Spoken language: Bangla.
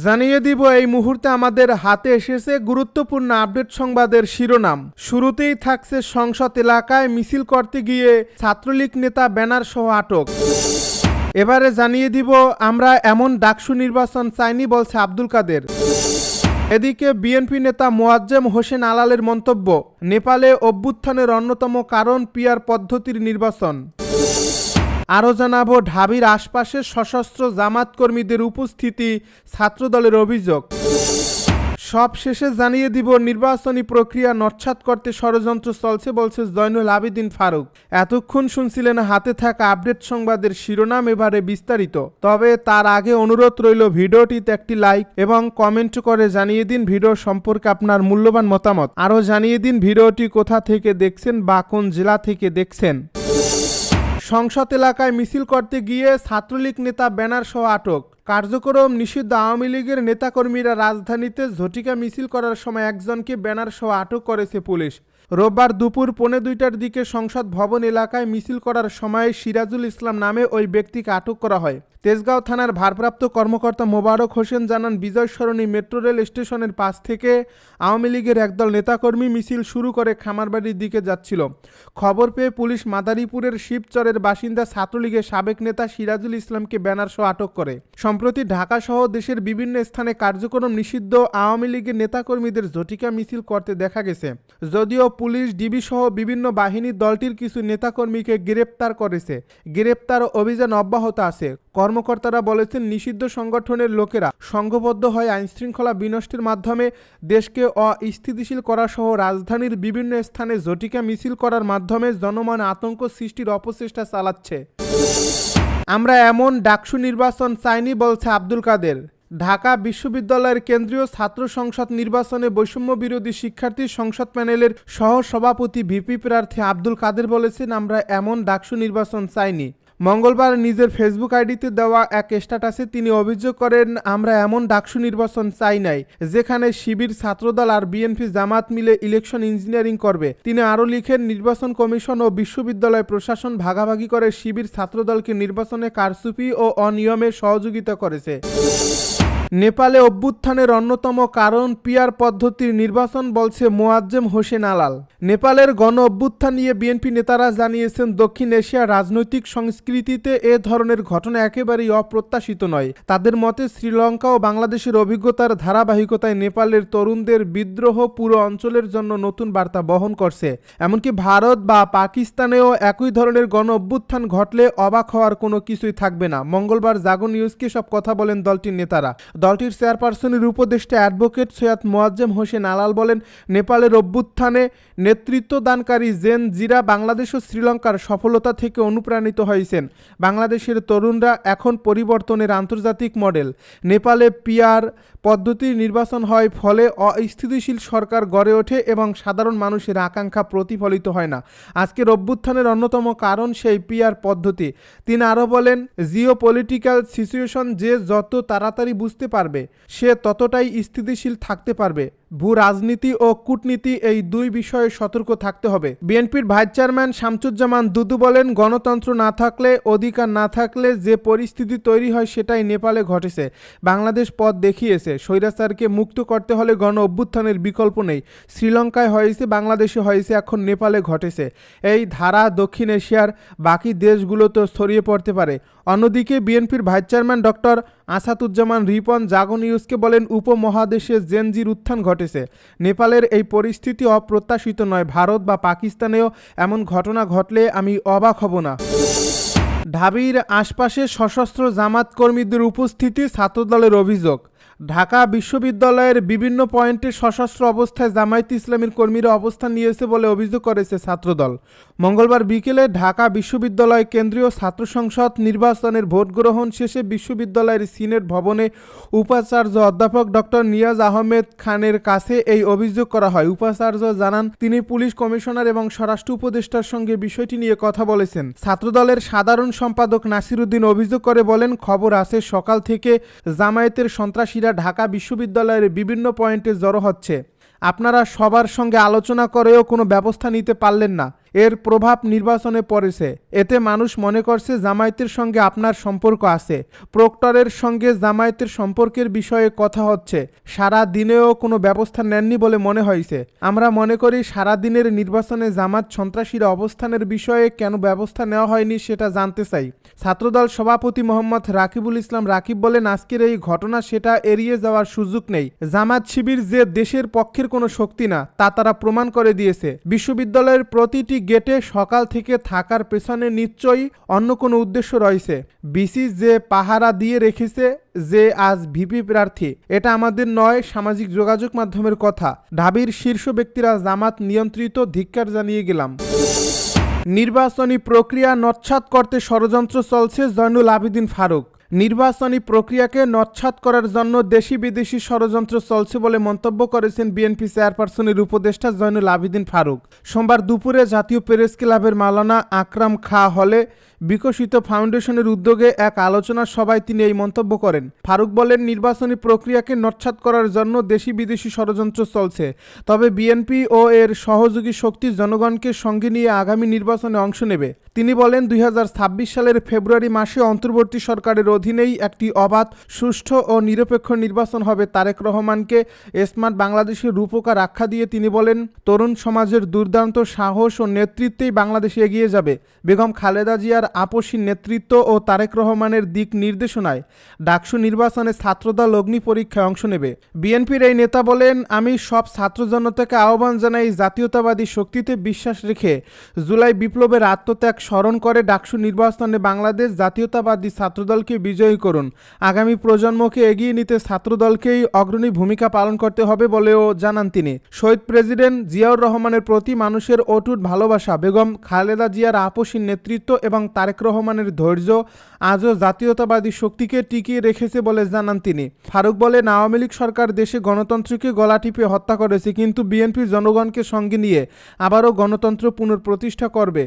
জানিয়ে দিব, এই মুহূর্তে আমাদের হাতে এসেছে গুরুত্বপূর্ণ আপডেট সংবাদের শিরোনাম। শুরুতেই থাকছে সংসদ এলাকায় মিছিল করতে গিয়ে ছাত্রলীগ নেতা ব্যানার সহ আটক। এবারে জানিয়ে দিব, আমরা এমন ডাকসু নির্বাচন চাইনি বলছে আব্দুল কাদের। এদিকে বিএনপি নেতা মোয়াজ্জেম হোসেন আলালের মন্তব্য, নেপালে অভ্যুত্থানের অন্যতম কারণ পিয়ার পদ্ধতির নির্বাচন। আরও জানাব, ঢাবির আশপাশে সশস্ত্র জামাত কর্মীদের উপস্থিতি, ছাত্রদলের অভিযোগ। সব শেষে জানিয়ে দিব, নির্বাচনী প্রক্রিয়া নচ্ছাত করতে ষড়যন্ত্র চলছে বলছে জয়নুল আবিদিন ফারুক। এতক্ষণ শুনছিলেন হাতে থাকা আপডেট সংবাদের শিরোনাম এবারে বিস্তারিত। তবে তার আগে অনুরোধ রইল ভিডিওটিতে একটি লাইক এবং কমেন্ট করে জানিয়ে দিন ভিডিও সম্পর্কে আপনার মূল্যবান মতামত। আরও জানিয়ে দিন ভিডিওটি কোথা থেকে দেখছেন বা কোন জেলা থেকে দেখছেন। সংসদ এলাকায় মিছিল করতে গিয়ে ছাত্রলীগ নেতা ব্যানার সহ আটক। কার্যক্রম নিষিদ্ধ আওয়ামী লীগের নেতাকর্মীরা রাজধানীতে ঝটিকা মিছিল করার সময় একজনকে ব্যানার সহ আটক করেছে পুলিশ। রোববার দুপুর পৌনে দুইটার দিকে সংসদ ভবন এলাকায় মিছিল করার সময় সিরাজুল ইসলাম নামে ওই ব্যক্তিকে আটক করা হয়। তেজগাঁও থানার ভারপ্রাপ্ত কর্মকর্তা মোবারক হোসেন জানান, বিজয় সরণি মেট্রো রেল স্টেশনের পাশ থেকে আওয়ামী লীগের একদল নেতাকর্মী মিছিল শুরু করে খামারবাড়ির দিকে যাচ্ছিল। খবর পেয়ে পুলিশ মাদারীপুরের শিবচরের বাসিন্দা ছাত্রলীগের সাবেক নেতা সিরাজুল ইসলামকে ব্যানারসহ আটক করে। সম্প্রতি ঢাকা সহ দেশের বিভিন্ন স্থানে কার্যক্রম নিষিদ্ধ আওয়ামী লীগের নেতাকর্মীদের ঝটিকা মিছিল করতে দেখা গেছে। যদিও পুলিশ, ডিবি সহ বিভিন্ন বাহিনীর দলটির কিছু নেতাকর্মীকে গ্রেপ্তার করেছে। গ্রেপ্তার অভিযান অব্যাহত আছে। কর্মকর্তারা বলেছেন, নিষিদ্ধ সংগঠনের লোকেরা সংঘবদ্ধ হয়ে আইনশৃঙ্খলা বিনষ্টের মাধ্যমে দেশকে অস্থিতিশীল করা সহ রাজধানীর বিভিন্ন স্থানে জটিকা মিছিল করার মাধ্যমে জনমন আতঙ্ক সৃষ্টির অপচেষ্টা চালাচ্ছে। আমরা এমন ডাকসু নির্বাচন চাইনি, বলছে আব্দুল কাদের। ঢাকা বিশ্ববিদ্যালয়ের কেন্দ্রীয় ছাত্র সংসদ নির্বাচনে বৈষম্য বিরোধী শিক্ষার্থী সংসদ প্যানেলের সহ সভাপতি ভিপি প্রার্থী আব্দুল কাদের বলেছেন, আমরা এমন ডাকসু নির্বাচন চাইনি। মঙ্গলবার নিজের ফেসবুক আইডিতে দেওয়া এক স্ট্যাটাসে তিনি অভিযোগ করেন, আমরা এমন ডাকসু নির্বাচন চাই নাই, যেখানে শিবির, ছাত্রদল আর বিএনপি জামাত মিলে ইলেকশন ইঞ্জিনিয়ারিং করবে। তিনি আরও লিখেন, নির্বাচন কমিশন ও বিশ্ববিদ্যালয় প্রশাসন ভাগাভাগি করে শিবির, ছাত্রদলকে নির্বাচনে কারচুপি ও অনিয়মে সহযোগিতা করেছে। নেপালে অভ্যুত্থানের অন্যতম কারণ পিয়ার পদ্ধতির নির্বাচন বলছে মোয়াজ্জেম হোসেন আলাল। নেপালের গণ অভ্যুত্থান নিয়ে বিএনপি নেতারা জানিয়েছেন, দক্ষিণ এশিয়ার রাজনৈতিক সংস্কৃতিতে এ ধরনের ঘটনা একেবারেই অপ্রত্যাশিত নয়। তাদের মতে, শ্রীলঙ্কা ও বাংলাদেশের অভিজ্ঞতার ধারাবাহিকতায় নেপালের তরুণদের বিদ্রোহ পুরো অঞ্চলের জন্য নতুন বার্তা বহন করছে। এমনকি ভারত বা পাকিস্তানেও একই ধরনের গণ অভ্যুত্থান ঘটলে অবাক হওয়ার কোনো কিছুই থাকবে না। মঙ্গলবার জাগো নিউজকে সব কথা বলেন দলটির নেতারা। দলটির চেয়ারপারসনের উপদেষ্টা অ্যাডভোকেট সৈয়দ মোয়াজ্জেম হোসেন আলাল বলেন, নেপালের অভ্যুত্থানে নেতৃত্ব দানকারী জেন জিরা বাংলাদেশ ও শ্রীলঙ্কার সফলতা থেকে অনুপ্রাণিত হয়েছেন। বাংলাদেশের তরুণরা এখন পরিবর্তনের আন্তর্জাতিক মডেল। নেপালে পিয়ার পদ্ধতির নির্বাচন হয় ফলে অস্থিতিশীল সরকার গড়ে ওঠে এবং সাধারণ মানুষের আকাঙ্ক্ষা প্রতিফলিত হয় না। আজকের অভ্যুত্থানের অন্যতম কারণ সেই পিয়ার পদ্ধতি। তিনি আরও বলেন জিও পলিটিক্যাল সিচুয়েশন যে যত তাড়াতাড়ি বুঝতে পারবে। সে ততটাই স্থিতিশীল থাকতে পারবে। ভূ রাজনীতি ও কূটনীতি এই দুই বিষয়ে সতর্ক থাকতে হবে। বিএনপির ভাইস চেয়ারম্যান শামসুজ্জামান দুদু বলেন, গণতন্ত্র না থাকলে, অধিকার না থাকলে যে পরিস্থিতি তৈরি হয় সেটাই নেপালে ঘটেছে। বাংলাদেশ পথ দেখিয়েছে, স্বৈরাচারকে মুক্ত করতে হলে গণ অভ্যুত্থানের বিকল্প নেই। শ্রীলঙ্কায় হয়েছে, বাংলাদেশে হয়েছে, এখন নেপালে ঘটেছে। এই ধারা দক্ষিণ এশিয়ার বাকি দেশগুলোতেও ছড়িয়ে পড়তে পারে। অন্যদিকে বিএনপির vice chairman doctor Asaduzzaman Ripon Jago নিউজকে বলেন, উপমহাদেশে জেনজির উত্থান ঘটেছে। নেপালের এই পরিস্থিতি অপ্রত্যাশিত নয়। ভারত বা পাকিস্তানেও এমন ঘটনা ঘটলে আমি অবাক হব না। ঢাবির আশপাশে সশস্ত্র জামাত কর্মীদের উপস্থিতি ছাত্রদলের অভিযোগ। ঢাকা বিশ্ববিদ্যালয়ের বিভিন্ন পয়েন্টে সশস্ত্র অবস্থায় জামায়াত ইসলামীর কর্মীরা অবস্থান নিয়েছে বলে অভিযোগ করেছে ছাত্রদল। মঙ্গলবার বিকেলে ঢাকা বিশ্ববিদ্যালয় কেন্দ্রীয় ছাত্র সংসদ নির্বাচনের ভোট গ্রহণ শেষে বিশ্ববিদ্যালয়ের সিনেট ভবনে উপাচার্য অধ্যাপক ডক্টর নিয়াজ আহমেদ খানের কাছে এই অভিযোগ করা হয়। উপাচার্য জানান, তিনি পুলিশ কমিশনার এবং স্বরাষ্ট্র উপদেষ্টার সঙ্গে বিষয়টি নিয়ে কথা বলেছেন। ছাত্রদলের সাধারণ সম্পাদক নাসিরুদ্দিন অভিযোগ করে বলেন, খবর আছে সকাল থেকে জামায়াতের সন্ত্রাসীরা ঢাকা বিশ্ববিদ্যালয়ের বিভিন্ন পয়েন্টে জড়ো হচ্ছে। আপনারা সবার সঙ্গে আলোচনা করেও কোনো ব্যবস্থা নিতে পারলেন না। এর প্রভাব নির্বাচনে পড়েছে। এতে মানুষ মনে করছে জামায়াতের সঙ্গে আপনার সম্পর্ক আছে। প্রক্টরের সঙ্গে জামায়াতের সম্পর্কের বিষয়ে কথা হচ্ছে। সারা দিনেও কোনো ব্যবস্থা নেননি বলে মনে হয়েছে। আমরা মনে করি সারা দিনের নির্বাচনে জামাত সন্ত্রাসীর অবস্থানের বিষয়ে কেন ব্যবস্থা নেওয়া হয়নি সেটা জানতে চাই। ছাত্রদল সভাপতি মোহাম্মদ রাকিবুল ইসলাম রাকিব বলেন, আজকের এই ঘটনা সেটা এড়িয়ে যাওয়ার সুযোগ নেই। জামাত শিবির যে দেশের পক্ষের কোনো শক্তি না, তা তারা প্রমাণ করে দিয়েছে। বিশ্ববিদ্যালয়ের প্রতিটি গেটে সকাল থেকে থাকার পেছনে নিশ্চয়ই অন্য কোনো উদ্দেশ্য রয়েছে। বিসি যে পাহারা দিয়ে রেখেছে, যে আজ ভিপি প্রার্থী, এটা আমাদের নয় সামাজিক যোগাযোগ মাধ্যমের কথা। ঢাবির শীর্ষ ব্যক্তিরা জামাত নিয়ন্ত্রিত ধিক্কার জানিয়ে গেলাম। নির্বাচনী প্রক্রিয়া নচ্ছাত করতে ষড়যন্ত্র চলছে জয়নুল আবেদিন ফারুক। নির্বাচনী প্রক্রিয়াকে নচ্ছাত করার জন্য দেশি বিদেশি ষড়যন্ত্র চলছে বলে মন্তব্য করেছেন বিএনপি চেয়ারপারসনের উপদেষ্টা জয়নুল আবিদিন ফারুক। সোমবার দুপুরে জাতীয় প্রেস ক্লাবের মালানা আকরাম খা হলে বিকশিত ফাউন্ডেশনের উদ্যোগে এক আলোচনা সভায় তিনি এই মন্তব্য করেন। ফারুক বলেন, নির্বাচনী প্রক্রিয়াকে নচ্ছাত করার জন্য দেশি বিদেশি ষড়যন্ত্র চলছে। তবে বিএনপি ও এর সহযোগী শক্তি জনগণকে সঙ্গে নিয়ে আগামী নির্বাচনে অংশ নেবে। তিনি বলেন, দুই হাজার ছাব্বিশ সালের ফেব্রুয়ারি মাসে অন্তর্বর্তী সরকারের অধীনেই একটি অবাধ, সুষ্ঠু ও নিরপেক্ষ নির্বাচন হবে তারেক রহমানকে। স্মার্ট বাংলাদেশের রূপকার আখ্যা দিয়ে তিনি বলেন, তরুণ সমাজের দুর্দান্ত সাহস ও নেতৃত্বেই বাংলাদেশ এগিয়ে যাবে। বেগম খালেদা জিয়ার আপসী নেতৃত্ব ও তারেক রহমানের দিক নির্দেশনায় ডাকসু নির্বাচনে ছাত্রদল অগ্নি পরীক্ষায় অংশ নেবে। বিএনপির এই নেতা বলেন, আমি সব ছাত্র জনতাকে আহ্বান জানাই জাতীয়তাবাদী শক্তিতে বিশ্বাস রেখে জুলাই বিপ্লবের আত্মত্যাগ স্মরণ করে ডাকসু নির্বাচনে বাংলাদেশ জাতীয়তাবাদী ছাত্রদলকে বিজয়ী করুন। আগামী প্রজন্মকে এগিয়ে নিতে ছাত্রদলকেই অগ্রণী ভূমিকা পালন করতে হবে বলেও জানান তিনি। শহীদ প্রেসিডেন্ট জিয়াউর রহমানের প্রতি মানুষের অটুট ভালোবাসা, বেগম খালেদা জিয়ার আপসী নেতৃত্ব এবং তারেক রহমানের ধৈর্য আজও জাতীয়তাবাদী শক্তিকে টিকিয়ে রেখেছে বলে জানান তিনি। ফারুক বলে, আওয়ামী লীগ সরকার দেশে গণতন্ত্রকে গলা টিপে হত্যা করেছে, কিন্তু বিএনপি জনগণকে সঙ্গে নিয়ে আবারও গণতন্ত্র পুনঃপ্রতিষ্ঠা করবে।